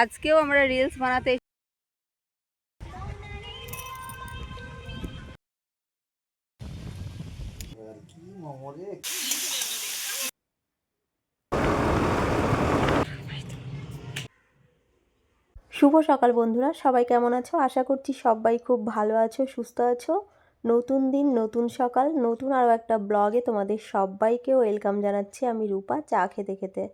আজকেও আমরা রিলস বানাতে শুভ সকাল বন্ধুরা, সবাই কেমন আছো? আশা করছি সবাই খুব ভালো আছো, সুস্থ আছো। নতুন দিন, নতুন সকাল, নতুন আরও একটা ব্লগে তোমাদের সবাইকে ওয়েলকাম জানাচ্ছি আমি রূপা, চা খেতে খেতে।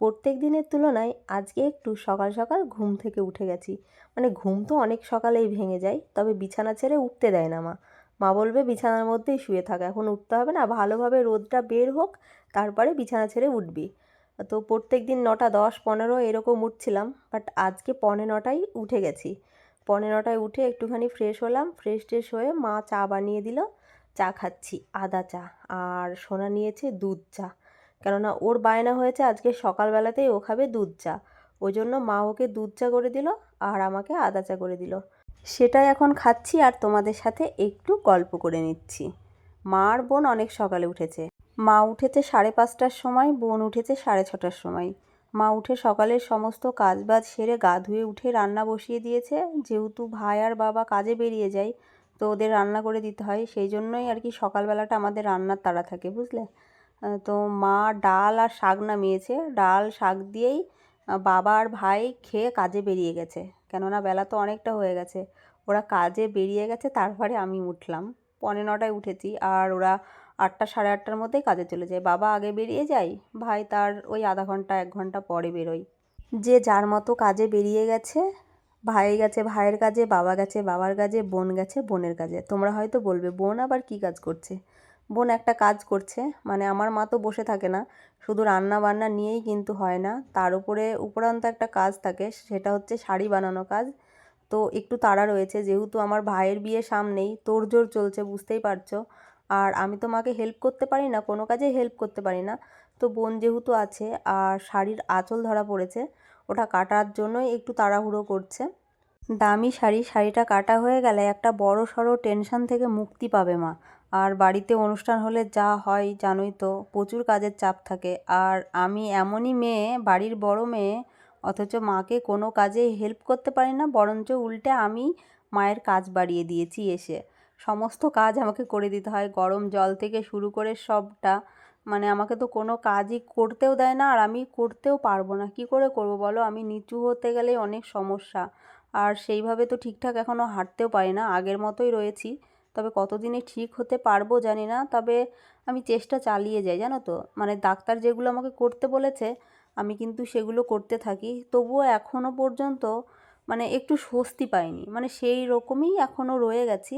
প্রত্যেক দিনের তুলনায় আজকে একটু সকাল সকাল ঘুম থেকে উঠে গেছি। মানে ঘুম তো অনেক সকালেই ভেঙে যায়, তবে বিছানা ছেড়ে উঠতে দেয় না মা। মা বলবে বিছানার মধ্যেই শুয়ে থাক, এখন উঠতে হবে না, ভালোভাবে রোদটা বের হোক, তারপরে বিছানা ছেড়ে উঠবি। তো প্রত্যেক দিন নটা দশ পনেরো এরকম উঠছিলাম বাট আজকে পনে নটায় উঠে গেছি। পনে নটায় উঠে একটুখানি ফ্রেশ হলাম ফ্রেশ ট্রেশ হয়ে মা চা বানিয়ে দিল, চা খাচ্ছি, আদা চা, আর সোনা নিয়েছে দুধ চা। কেননা ওর বায়না হয়েছে আজকে সকালবেলাতেই ও খাবে দুধ চা। ওই জন্য মা ওকে দুধ চা করে দিল আর আমাকে আদা চা করে দিল। সেটাই এখন খাচ্ছি আর তোমাদের সাথে একটু গল্প করে নিচ্ছি। মা আর বোন অনেক সকালে উঠেছে। মা উঠেছে সাড়ে পাঁচটার সময়, বোন উঠেছে সাড়ে ছটার সময়। মা উঠে সকালের সমস্ত কাজবাজ সেরে গা ধুয়ে উঠে রান্না বসিয়ে দিয়েছে। যেহেতু ভাই আর বাবা কাজে বেরিয়ে যায়, তো ওদের রান্না করে দিতে হয়। সেই জন্যই আর কি সকালবেলাটা আমাদের রান্নার তাড়া থাকে, বুঝলে? তো মা ডাল আর শাক নামিয়েছে। ডাল, শাক দিয়েই বাবা আর ভাই খেয়ে কাজে বেরিয়ে গেছে। কেননা বেলা তো অনেকটা হয়ে গেছে। ওরা কাজে বেরিয়ে গেছে, তারপরে আমি উঠলাম। পৌনে নটায় উঠেছি আর ওরা আটটা, সাড়ে আটটার মধ্যেই কাজে চলে যায়। বাবা আগে বেরিয়ে যায়, ভাই তার ওই আধা ঘণ্টা, এক ঘণ্টা পরে বেরোয়। যে যার মতো কাজে বেরিয়ে গেছে, ভাই গেছে ভাইয়ের কাজে, বাবা গেছে বাবার কাজে, বোন গেছে বোনের কাজে। তোমরা হয়তো বলবে, বোন আবার কি কাজ করছে? বোন একটা কাজ করছে মানে আমার মা তো বসে থাকে না, শুধু রান্না বান্না নিয়েই কিন্তু হয় না, তার উপরে উপরান্ত একটা কাজ থাকে, সেটা হচ্ছে শাড়ি বানানো কাজ, তো একটু তাড়া রয়েছে, যেহেতু আমার ভাইয়ের বিয়ে সামনেই তোড়জোড় চলছে, বুঝতেই পারছ, আর আমি তো মাকে হেল্প করতে পারি না, কোনো কাজেই হেল্প করতে পারি না, তো বোন যেহেতু আছে, আর শাড়ির আঁচল ধরা পড়েছে, ওটা কাটার জন্যই একটু তাড়াহুড়ো করছে, দামি শাড়ি, শাড়িটা কাটা হয়ে গেলে একটা বড় সড়ো টেনশন থেকে মুক্তি পাবে মা আর বাড়িতে অনুষ্ঠান হলে যা হয় জানোই তো, প্রচুর কাজের চাপ থাকে। আর আমি এমনই মেয়ে, বাড়ির বড় মেয়ে, অথচ মাকে কোনো কাজে হেল্প করতে পারি না, বরঞ্চ উল্টে আমি মায়ের কাজ বাড়িয়ে দিয়েছি এসে। সমস্ত কাজ আমাকে করে দিতে হয়, গরম জল থেকে শুরু করে সবটা। মানে আমাকে তো কোনো কাজই করতেও দেয় না, আর আমি করতেও পারব না। কি করে করব বলো? আমি নিচু হতে গেলেই অনেক সমস্যা। আর সেইভাবে তো ঠিকঠাক এখনও হাঁটতেও পারি না, আগের মতোই রয়েছি। তবে কতদিনে ঠিক হতে পারব জানি না, তবে আমি চেষ্টা চালিয়ে যাই, জানো তো। মানে ডাক্তার যেগুলো আমাকে করতে বলেছে, আমি কিন্তু সেগুলো করতে থাকি। তবুও এখনও পর্যন্ত মানে একটু স্বস্তি পাইনি। মানে সেই রকমই এখনও রয়ে গেছি।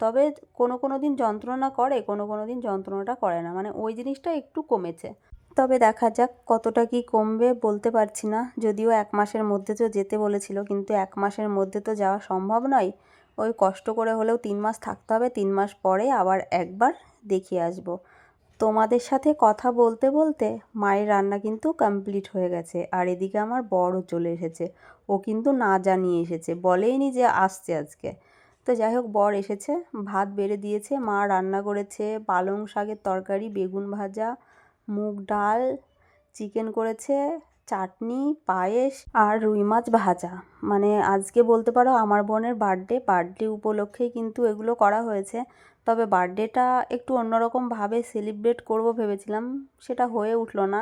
তবে কোনো কোনো দিন যন্ত্রণা করে, কোনো কোনো দিন যন্ত্রণাটা করে না। মানে ওই জিনিসটা একটু কমেছে। তবে দেখা যাক কতটা কি কমবে, বলতে পারছি না। যদিও এক মাসের মধ্যে তো যেতে বলেছিল, কিন্তু এক মাসের মধ্যে তো যাওয়া সম্ভব নয়। ওই কষ্ট করে হলেও তিন মাস থাকতে হবে, তিন মাস পরে আবার একবার দেখিয়ে আসব। তোমাদের সাথে কথা বলতে বলতে মায়ের রান্না কিন্তু কমপ্লিট হয়ে গেছে, আর এদিকে আমার বড়ও চলে এসেছে। ও কিন্তু না জানিয়ে এসেছে, বলেইনি যে আসছে আজকে। তো যাই হোক, বর এসেছে, ভাত বেড়ে দিয়েছে, মা রান্না করেছে, পালং শাকের তরকারি, বেগুন ভাজা, মুগ ডাল, চিকেন করেছে চাটনি, পায়েস আর রুই মাছ ভাজা। মানে আজকে বলতে পারো আমার বোনের বার্থডে। বার্থডে উপলক্ষেই কিন্তু এগুলো করা হয়েছে। তবে বার্থডেটা একটু অন্যরকমভাবে সেলিব্রেট করব ভেবেছিলাম। সেটা হয়ে উঠল না।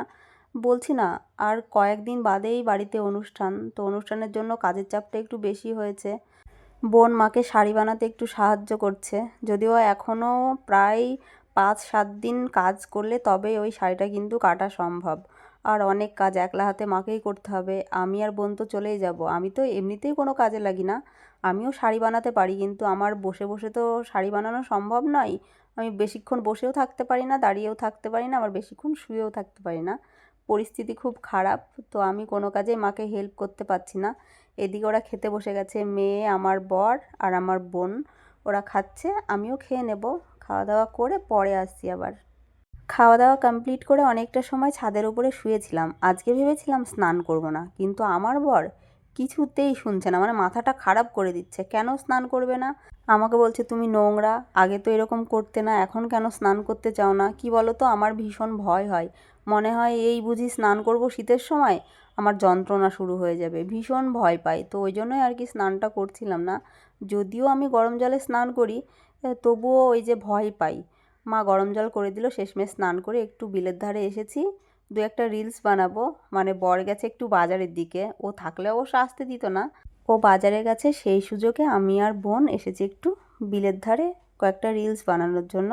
বলছি না, আর কয়েকদিন বাদেই বাড়িতে অনুষ্ঠান। তো অনুষ্ঠানের জন্য কাজের চাপটা একটু বেশি হয়েছে। বোন মাকে শাড়ি বানাতে একটু সাহায্য করছে। যদিও এখনও প্রায় পাঁচ সাত দিন কাজ করলে তবেই ওই শাড়িটা কিন্তু কাটা সম্ভব। আর অনেক কাজ একলা হাতে মাকেই করতে হবে। আমি আর বোন তো চলেই যাব। আমি তো এমনিতেই কোনো কাজে লাগি না। আমিও শাড়ি বানাতে পারি, কিন্তু আমার বসে বসে তো শাড়ি বানানো সম্ভব নয়। আমি বেশিক্ষণ বসেও থাকতে পারি না, দাঁড়িয়েও থাকতে পারি না, আবার বেশিক্ষণ শুয়েও থাকতে পারি না। পরিস্থিতি খুব খারাপ, তো আমি কোনো কাজেই মাকে হেল্প করতে পারছি না। এদিকে ওরা খেতে বসে গেছে, মেয়ে, আমার বর আর আমার বোন। ওরা খাচ্ছে, আমিও খেয়ে নেব। খাওয়া দাওয়া করে পরে আসছি আবার। খাওয়া দাওয়া কমপ্লিট করে অনেকটা সময় ছাদের উপরে শুয়েছিলাম। আজকে ভেবেছিলাম স্নান করব না, কিন্তু আমার বর কিছুতেই শুনছে না মানে মাথাটা খারাপ করে দিচ্ছে। কেন স্নান করবে না? আমাকে বলছে, তুমি নোংরা, আগে তো এরকম করতে না, এখন কেন স্নান করতে চাও না? কি বলো তো আমার ভীষণ ভয় হয়। মনে হয় এই বুঝি স্নান করব শীতের সময়, আমার যন্ত্রণা শুরু হয়ে যাবে। ভীষণ ভয় পাই, তো ওই জন্যই আর কি স্নানটা করছিলাম না। যদিও আমি গরম জলে স্নান করি তবুও ওই যে ভয় পাই। মা গরম জল করে দিল, শেষমেশ স্নান করে একটু বিলের ধারে এসেছি। দু একটা রিলস বানাবো মানে বর গেছে একটু বাজারের দিকে। ও থাকলে অবশ্য আসতে দিত না। ও বাজারে গেছে, সেই সুযোগে আমি আর বোন এসেছি একটু বিলের ধারে কয়েকটা রিলস বানানোর জন্য।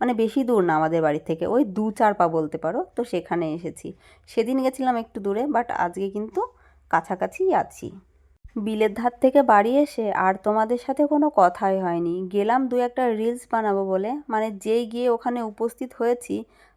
মানে বেশি দূর না আমাদের বাড়ি থেকে, ওই দু চার পা বলতে পারো, তো সেখানে এসেছি। সেদিন গেছিলাম একটু দূরে, বাট আজকে কিন্তু কাছাকাছিই আছি। বিলের ধার থেকে বাড়ি এসে আর তোমাদের সাথে কোনো কথাই হয়নি। গেলাম দু একটা রিলস বানাবো বলে। মানে যেই গিয়ে ওখানে উপস্থিত হয়েছি,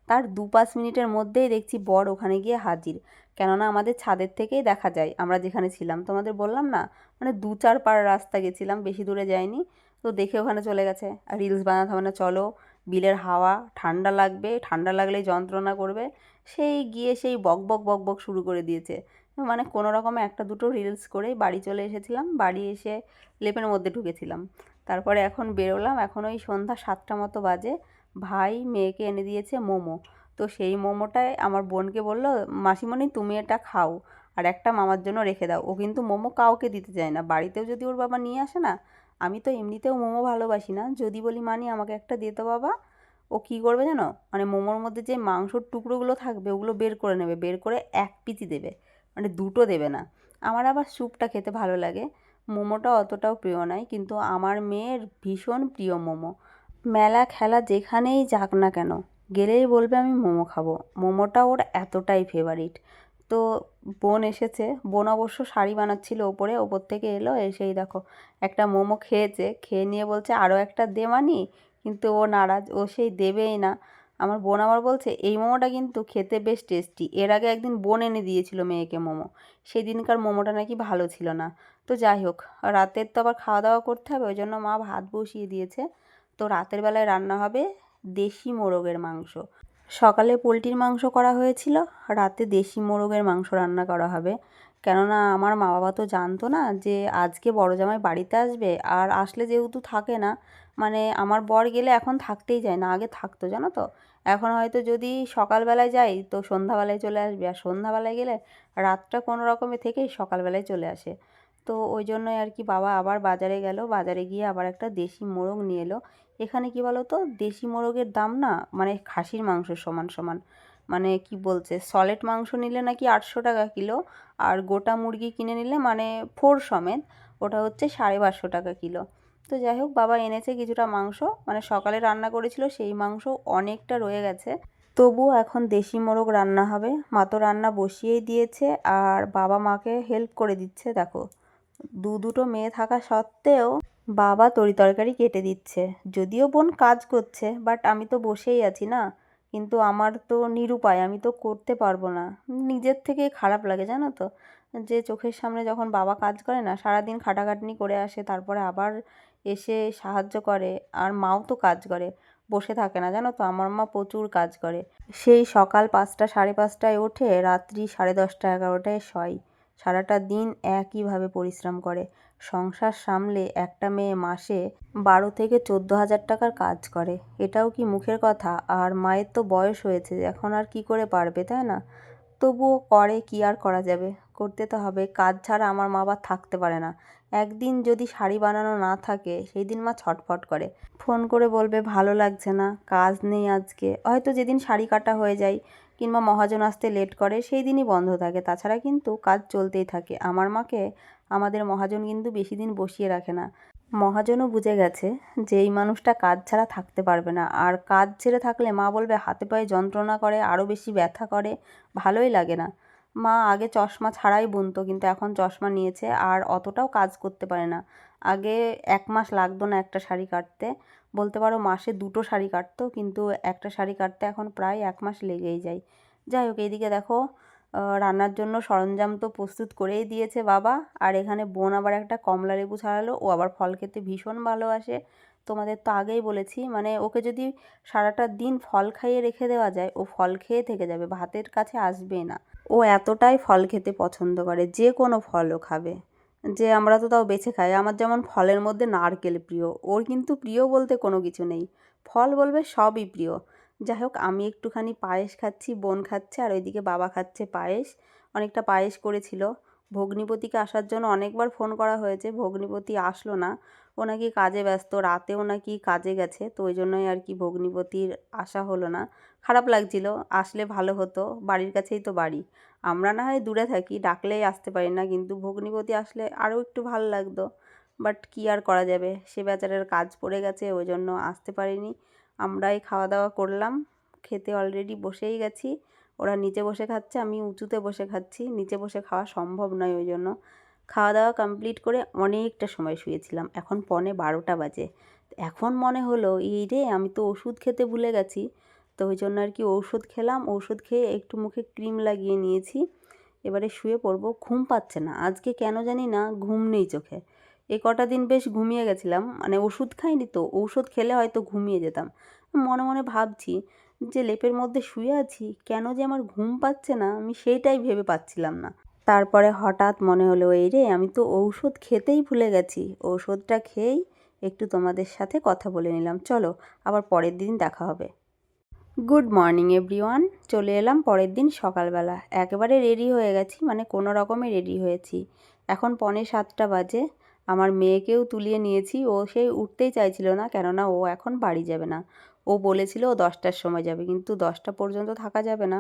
তার দু পাঁচ মিনিটের মধ্যেই দেখছি বর ওখানে গিয়ে হাজির। কেননা আমাদের ছাদের থেকেই দেখা যায়, আমরা যেখানে ছিলাম। তোমাদের বললাম না? মানে দু চার পার রাস্তা গেছিলাম, বেশি দূরে যাইনি। তো দেখে ওখানে চলে গেছে। আর রিলস বানাতে হবে না, চলো। বিলের হাওয়া, ঠান্ডা লাগবে। ঠান্ডা লাগলেই যন্ত্রণা করবে। সেই গিয়ে সেই বক বক বক বক শুরু করে দিয়েছে। মানে কোনো রকমে একটা দুটো রিলস করেই বাড়ি চলে এসেছিলাম। বাড়ি এসে লেপের মধ্যে ঢুকেছিলাম। তারপরে এখন বেরোলাম। এখন ওই সন্ধ্যা সাতটা মতো বাজে। ভাই মেয়েকে এনে দিয়েছে মোমো। তো সেই মোমোটায় আমার বোনকে বলল, মাসিমণি, তুমি এটা খাও আর একটা মামার জন্য রেখে দাও। ও কিন্তু মোমো কাউকে দিতে চায় না। বাড়িতেও যদি ওর বাবা নিয়ে আসে না, আমি তো এমনিতেও মোমো ভালোবাসি না। যদি বলি, মানি, আমাকে একটা দে তো বাবা। ও কী করবে জানো? মানে মোমোর মধ্যে যে মাংসর টুকরোগুলো থাকবে, ওগুলো বের করে নেবে। বের করে এক পিচি দেবে। মানে দুটো দেবে না। আমার আবার স্যুপটা খেতে ভালো লাগে। মোমোটা অতটাও প্রিয় নয়, কিন্তু আমার মেয়ের ভীষণ প্রিয় মোমো। মেলা খেলা যেখানেই যাক না কেন, গেলেই বলবে আমি মোমো খাব। মোমোটা ওর এতটাই ফেভারিট তো বোন এসেছে, বোন অবশ্য শাড়ি বানাচ্ছিল ওপরে, ওপর থেকে এলো এসেই দেখো, একটা মোমো খেয়েছে, খেয়ে নিয়ে বলছে আরও একটা দে মানি। কিন্তু ও নারাজ, ও সেই দেবেই না। আমার বোন আবার বলছে, এই মোমোটা কিন্তু খেতে বেশ টেস্টি। এর আগে একদিন বোন এনে দিয়েছিল মেয়েকে মোমো। সেদিনকার মোমোটা নাকি ভালো ছিল না। তো যাই হোক, রাতের তো আবার খাওয়া দাওয়া করতে হবে ওই জন্য মা ভাত বসিয়ে দিয়েছে। তো রাতের বেলায় রান্না হবে দেশি মোরগের মাংস। সকালে পোলট্রির মাংস করা হয়েছিল, রাতে দেশি মোরগের মাংস রান্না করা হবে। কেননা আমার মা বাবা তো জানতো না যে আজকে বড় জামাই বাড়িতে আসবে, আর আসলে যেহেতু থাকে না মানে আমার বর গেলে এখন থাকতেই যায় না, আগে থাকতো, জানো তো? এখন হয়তো যদি সকালবেলায় যাই, তো সন্ধ্যাবেলায় চলে আসবে। আর সন্ধ্যাবেলায় গেলে রাতটা কোনো রকমে থেকেই সকালবেলায় চলে আসে। তো ওই জন্যই আর কি বাবা আবার বাজারে গেল। বাজারে গিয়ে আবার একটা দেশি মোরগ নিয়ে এলো। এখানে কি বলো তো দেশি মোরগের দাম না মানে খাসির মাংসের সমান সমান। মানে কি বলছে? সলিড মাংস নিলে নাকি আটশো টাকা কিলো আর গোটা মুরগি কিনে নিলে মানে ফোর সমেত। ওটা হচ্ছে সাড়ে পাঁচশো টাকা কিলো। তো যাই হোক বাবা এনেছে কিছুটা মাংস। মানে সকালে রান্না করেছিল, সেই মাংস অনেকটা রয়ে গেছে। তবুও এখন দেশি মোরগ রান্না হবে। মা তো রান্না বসিয়েই দিয়েছে আর বাবা মাকে হেল্প করে দিচ্ছে, দেখো। দু দুটো মেয়ে থাকা সত্ত্বেও বাবা তরি তরকারি কেটে দিচ্ছে। যদিও বোন কাজ করছে বাট আমি তো বসেই আছি না। কিন্তু আমার তো নিরুপায়, আমি তো করতে পারব না। নিজের থেকে খারাপ লাগে, জানো তো। যে চোখের সামনে যখন বাবা কাজ করে না, সারাদিন খাটাখাটনি করে আসে, তারপরে আবার এসে সাহায্য করে আর মাও তো কাজ করে। বসে থাকে না, জানো তো? আমার মা প্রচুর কাজ করে। সেই সকাল পাঁচটা, সাড়ে পাঁচটায় ওঠে, রাত্রি সাড়ে দশটা, এগারোটায় শয়। সারাটা দিন একইভাবে পরিশ্রম করে। সংসার সামলে একটা মেয়ে মাসে বারো থেকে চোদ্দ হাজার টাকার কাজ করে। এটাও কি মুখের কথা? আর মায়ের তো বয়স হয়েছে, এখন আর কি করে পারবে, তাই না? তবুও করে কি আর করা যাবে? করতে তো হবে, কাজ ছাড়া আমার মা আবার থাকতে পারে না। একদিন যদি শাড়ি বানানো না থাকে সেই দিন মা ছটফট করে। ফোন করে বলবে, ভালো লাগছে না, কাজ নেই আজকে। হয়তো যেদিন শাড়ি কাটা হয়ে যায় কিংবা মহাজন আসতে লেট করে সেই দিনই বন্ধ থাকে। তাছাড়া কিন্তু কাজ চলতেই থাকে। আমার মাকে, আমাদের মহাজন কিন্তু বেশি দিন বসিয়ে রাখে না। মহাজনও বুঝে গেছে যে এই মানুষটা কাজ ছাড়া থাকতে পারবে না। আর কাজ ছেড়ে থাকলে মা বলবে, হাতে পায়ে যন্ত্রণা করে আরও বেশি ব্যথা করে, ভালোই লাগে না। মা আগে চশমা ছাড়াই বুনতো, কিন্তু এখন চশমা নিয়েছে আর অতটাও কাজ করতে পারে না। আগে এক মাস লাগতো না একটা শাড়ি কাটতে। বলতে পারো মাসে দুটো শাড়ি কাটতো, কিন্তু একটা শাড়ি কাটতে এখন প্রায় এক মাস লেগেই যায়। যাই হোক, এইদিকে দেখো রান্নার জন্য সরঞ্জাম তো প্রস্তুত করেই দিয়েছে বাবা। আর এখানে বোন আবার একটা কমলা লেবু ছাড়ালো, ও আবার ফল খেতে ভীষণ ভালোবাসে। তোমাদের তো আগেই বলেছি মানে ওকে যদি সারাটা দিন ফল খাইয়ে রেখে দেওয়া যায়, ও ফল খেয়ে থেকে যাবে, ভাতের কাছে আসবে না। ও এতটাই ফল খেতে পছন্দ করে, যে কোনো ফলও খাবে। যে আমরা তো তাও বেছে খাই। আমার যেমন ফলের মধ্যে নারকেল প্রিয়, ওর কিন্তু প্রিয় বলতে কোনো কিছু নেই। ফল বলবে সবই প্রিয়। যাই হোক, আমি একটুখানি পায়েস খাচ্ছি, বোন খাচ্ছে, আর ওইদিকে বাবা খাচ্ছে পায়েস। অনেকটা পায়েস করেছিল। ভগ্নিপতিকে আসার জন্য অনেকবার ফোন করা হয়েছে, ভগ্নিপতি আসলো না। ও নাকি কাজে ব্যস্ত, রাতেও নাকি কাজে গেছে, তো ওই জন্যই আর কি ভগ্নিপতির আসা হলো না। খারাপ লাগছিল, আসলে ভালো হতো, বাড়ির কাছেই তো বাড়ি। আমরা না হয় দূরে থাকি, ডাকলেই আসতে পারি না, কিন্তু ভগ্নিপতি আসলে আরও একটু ভালো লাগতো। বাট কী আর করা যাবে, সে বেচারার কাজ পড়ে গেছে, ওই জন্য আসতে পারিনি। আমরাই খাওয়া দাওয়া করলাম, খেতে অলরেডি বসেই গেছি। ওরা নিচে বসে খাচ্ছে, আমি উঁচুতে বসে খাচ্ছি। নিচে বসে খাওয়া সম্ভব নয় ওই জন্য। খাওয়া দাওয়া কমপ্লিট করে অনেকটা সময় শুয়েছিলাম। এখন পনে বারোটা বাজে। এখন মনে হলো, এই রে, আমি তো ওষুধ খেতে ভুলে গেছি। তো ওই জন্য আর কি ঔষধ খেলাম। ওষুধ খেয়ে একটু মুখে ক্রিম লাগিয়ে নিয়েছি। এবারে শুয়ে পড়ব, ঘুম পাচ্ছে না। আজকে কেন জানি না, ঘুম নেই চোখে। এ কটা দিন বেশ ঘুমিয়ে গেছিলাম। মানে ওষুধ খাইনি তো ঔষধ খেলে হয়তো ঘুমিয়ে যেতাম। মনে মনে ভাবছি যে লেপের মধ্যে শুয়ে আছি, কেন যে আমার ঘুম পাচ্ছে না, আমি সেইটাই ভেবে পাচ্ছিলাম না। তারপরে হঠাৎ মনে হলো, এই রে, আমি তো ঔষধ খেতেই ভুলে গেছি। ঔষধটা খেয়েই একটু তোমাদের সাথে কথা বলে নিলাম। চলো, আবার পরের দিন দেখা হবে। Good morning, everyone. চলে এলাম পরের দিন সকালবেলা। একেবারে রেডি হয়ে গেছি মানে কোনো রকমে রেডি হয়েছি। এখন পনে সাতটা বাজে। আমার মেয়েকেও তুলিয়ে নিয়েছি। ও সেই উঠতেই চাইছিল না, কেননা ও এখন বাড়ি যাবে না। ও বলেছিল ও দশটার সময় যাবে, কিন্তু দশটা পর্যন্ত থাকা যাবে না।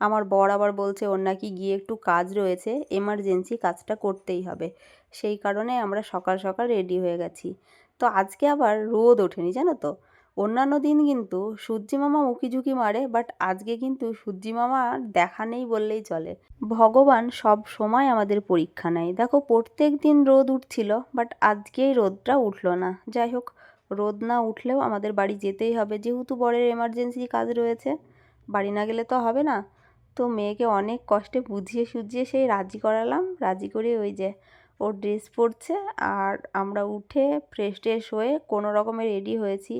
আমার বর আবার বলছে, ওর নাকি গিয়ে একটু কাজ রয়েছে এমার্জেন্সি কাজটা করতেই হবে। সেই কারণে আমরা সকাল সকাল রেডি হয়ে গেছি। তো আজকে আবার রোদ ওঠেনি, জানো তো? অন্যান্য দিন কিন্তু সূর্যি মামা উঁকি ঝুঁকি মারে বাট আজকে কিন্তু সূর্যি দেখা নেই বললেই চলে। ভগবান সব সময় আমাদের পরীক্ষা নেয়। দেখো প্রত্যেক দিন রোদ উঠছিল বাট আজকেই রোদটা উঠল না। যাই হোক রোদ না উঠলেও আমাদের বাড়ি যেতেই হবে। যেহেতু বরের এমার্জেন্সি কাজ রয়েছে, বাড়ি না গেলে তো হবে না। তো মেয়েকে অনেক কষ্টে বুঝিয়ে সুঝিয়ে সেই রাজি করালাম। রাজি করে ওই যে ওর ড্রেস পরছে আর আমরা উঠে ফ্রেশ ট্রেশ হয়ে কোনো রকমে রেডি হয়েছি।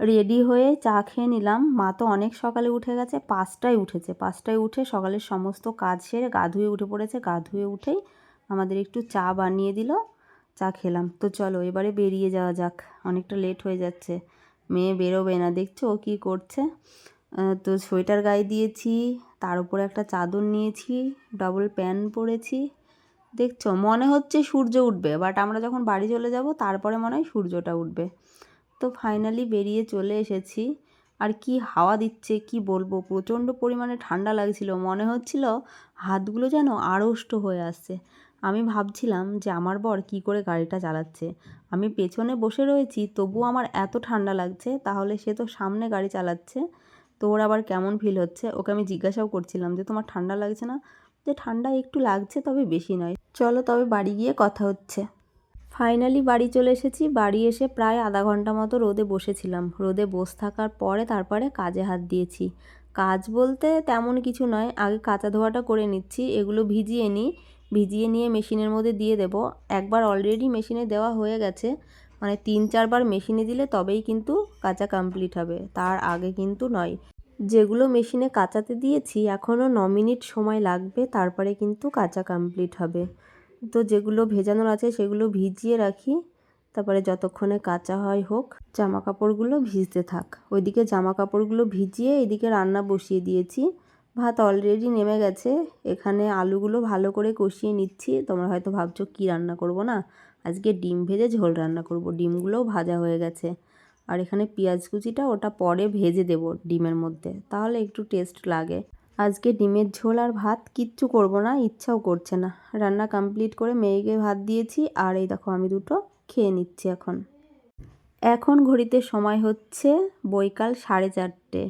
রেডি হয়ে চা খেয়ে নিলাম। মা তো অনেক সকালে উঠে গেছে, পাঁচটায় উঠেছে। পাঁচটায় উঠে সকালের সমস্ত কাজ সেরে গা ধুয়ে উঠে পড়েছে। গা ধুয়ে উঠেই আমাদের একটু চা বানিয়ে দিল। চা খেলাম। তো চলো, এবারে বেরিয়ে যাওয়া যাক। অনেকটা লেট হয়ে যাচ্ছে। মেয়ে বেরোবে না, দেখছ ও কী করছে? তো সোয়েটার গায়ে দিয়েছি, তার উপরে একটা চাদর নিয়েছি ডবল প্যান্ট পরেছি। দেখছ, মনে হচ্ছে সূর্য উঠবে বাট আমরা যখন বাড়ি চলে যাব, তারপরে মনে হয় সূর্যটা উঠবে। তো ফাইনালি বেরিয়ে চলে এসেছি। আর কি হাওয়া দিচ্ছে, কি বলব? প্রচণ্ড পরিমাণে ঠান্ডা লাগছিল। মনে হচ্ছিল হাতগুলো যেন আড়ষ্ট হয়ে আসছে। আমি ভাবছিলাম যে আমার বর কি করে গাড়িটা চালাচ্ছে। আমি পেছনে বসে রয়েছি, তবুও আমার এত ঠান্ডা লাগছে, তাহলে সে তো সামনে গাড়ি চালাচ্ছে। তো ওর আবার কেমন ফিল হচ্ছে? ওকে আমি জিজ্ঞাসাও করছিলাম যে, তোমার ঠান্ডা লাগছে না? যে ঠান্ডা একটু লাগছে, তবে বেশি নয়। চলো তবে বাড়ি গিয়ে কথা হচ্ছে। ফাইনালি বাড়ি চলে এসেছি। বাড়ি এসে প্রায় আধা ঘণ্টা মতো রোদে বসেছিলাম। রোদে বসে থাকার পরে তারপরে কাজে হাত দিয়েছি। কাজ বলতে তেমন কিছু নয়, আগে কাঁচা ধোয়াটা করে নিচ্ছি, এগুলো ভিজিয়ে নিই। ভিজিয়ে নিয়ে মেশিনের মধ্যে দিয়ে দেব। একবার অলরেডি মেশিনে দেওয়া হয়ে গেছে। মানে তিন, চারবার মেশিনে দিলে তবেই কিন্তু কাঁচা কমপ্লিট হবে। তার আগে কিন্তু নয়। যেগুলো মেশিনে কাঁচাতে দিয়েছি এখনও ন মিনিট সময় লাগবে, তারপরে কিন্তু কাঁচা কমপ্লিট হবে। তো যেগুলো ভেজানোর আছে, সেগুলো ভিজিয়ে রাখি। তারপরে যতক্ষণে কাঁচা হয় হোক জামা কাপড়গুলো ভিজতে থাক। ওইদিকে জামা কাপড়গুলো ভিজিয়ে এদিকে রান্না বসিয়ে দিয়েছি। ভাত অলরেডি নেমে গেছে। এখানে আলুগুলো ভালো করে কষিয়ে নিচ্ছি। তোমরা হয়তো ভাবছ, কী রান্না করব না? আজকে ডিম ভেজে ঝোল রান্না করব। ডিমগুলোও ভাজা হয়ে গেছে। আর এখানে পেঁয়াজ কুচিটা ওটা পরে ভেজে দেব ডিমের মধ্যে। তাহলে একটু টেস্ট লাগে। আজকে ডিমের ঝোল আর ভাত কিচ্ছু করব না, ইচ্ছাও করছে না। রান্না কমপ্লিট করে মেয়েকে ভাত দিয়েছি। আর এই দেখো, আমি দুটো খেয়ে নিচ্ছি এখন। এখন ঘড়িতে সময় হচ্ছে বৈকাল সাড়ে চারটে।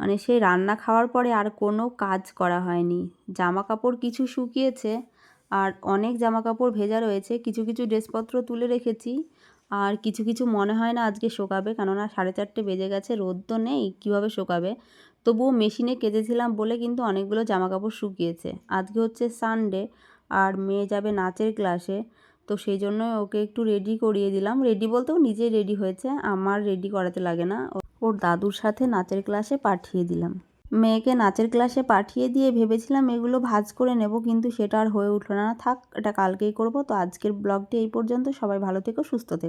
মানে সেই রান্না খাওয়ার পরে আর কোনো কাজ করা হয়নি। জামা কাপড় কিছু শুকিয়েছে আর অনেক জামা কাপড় ভেজা রয়েছে। কিছু কিছু ড্রেসপত্র তুলে রেখেছি আর কিছু কিছু মনে হয় না আজকে শোকাবে, কেননা সাড়ে চারটে বেজে গেছে, রোদ তো নেই, কীভাবে শোকাবে? তবুও মেশিনে কেচেছিলাম বলে কিন্তু অনেকগুলো জামা কাপড় শুকিয়েছে। আজকে হচ্ছে সানডে আর মেয়ে যাবে নাচের ক্লাসে, তো সেই জন্য ওকে একটু রেডি করিয়ে দিলাম। রেডি বলতেও নিজেই রেডি হয়েছে, আমার রেডি করাতে লাগে না। ওর দাদুর সাথে নাচের ক্লাসে পাঠিয়ে দিলাম। মেয়েকে নাচের ক্লাসে পাঠিয়ে দিয়ে ভেবেছিলাম এগুলো ভাজ করে নেব, কিন্তু সেটা আর হয়ে উঠল না। থাক, এটা কালকেই করব। তো আজকের ব্লগটি এই পর্যন্ত। সবাই ভালো থেকো, সুস্থ থেকো।